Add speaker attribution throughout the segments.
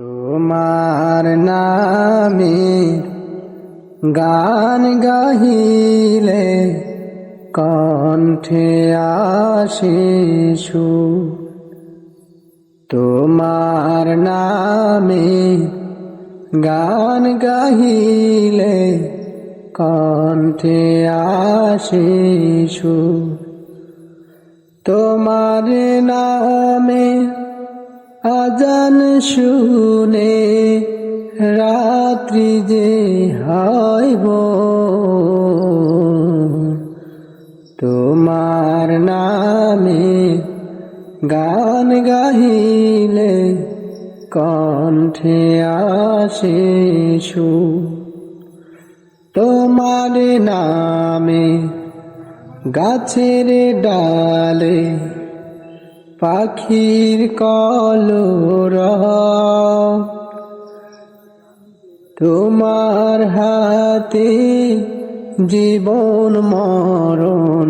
Speaker 1: তোমার নামে গান গাহিলে কণ্ঠে আশিসু তোমার নামে গান গাহিলে কণ্ঠে আশিসু তোমার নামে আজান শুনে রাত্রি যে হইব তোমার নামে গান গাহিলে কণ্ঠে আশিসু তোমার নামে গাছের ডালে পাখির কলর। তোমার হাতে জীবন মরণ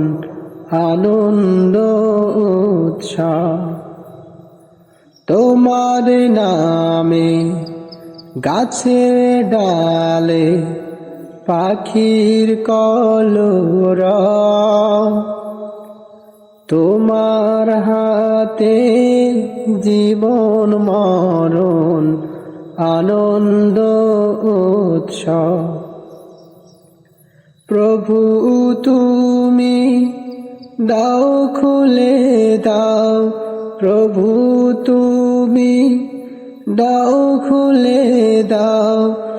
Speaker 1: আনন্দ উৎসব। তোমার নামে গাছের ডালে পাখির কলর। তোমার হাতে জীবন মরণ, আনন্দ উৎসব। প্রভু, তুমি দাও, খুলে দাও। প্রভু, তুমি দাও, খুলে দাও।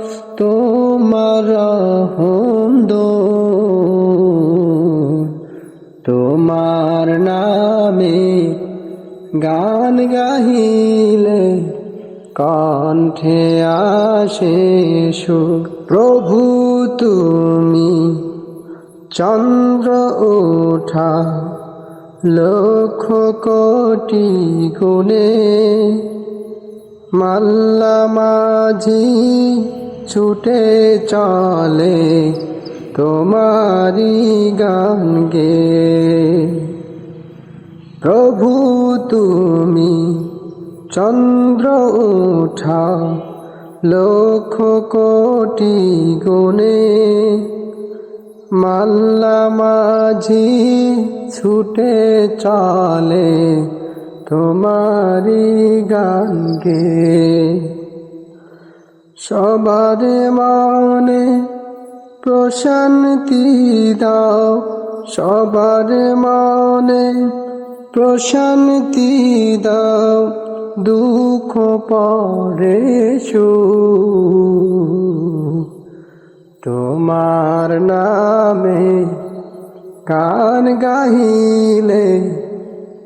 Speaker 1: গান গাহিলে কণ্ঠে আসে প্রভু তুমি চন্দ্র ওঠা লক্ষ কোটি গুণে মাল্লা মাঝি ছুটে চলে তোমারি গান গে। তুমি চন্দ্র ওঠা লক্ষ কোটি গুণে মাল্লা মাঝি ছুটে চলে তোমারি গান গে সবার মনে প্রশান্তি দাও, সবার মনে প্রশান্তি দাও দুঃখ পরে তোমার নামে গান গাহিলে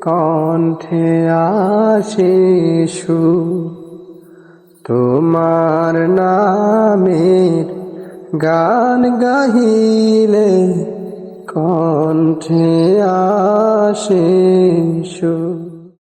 Speaker 1: কণ্ঠে আসে তোমার নামের গান গাহিলে কণ্ঠে আসে সুর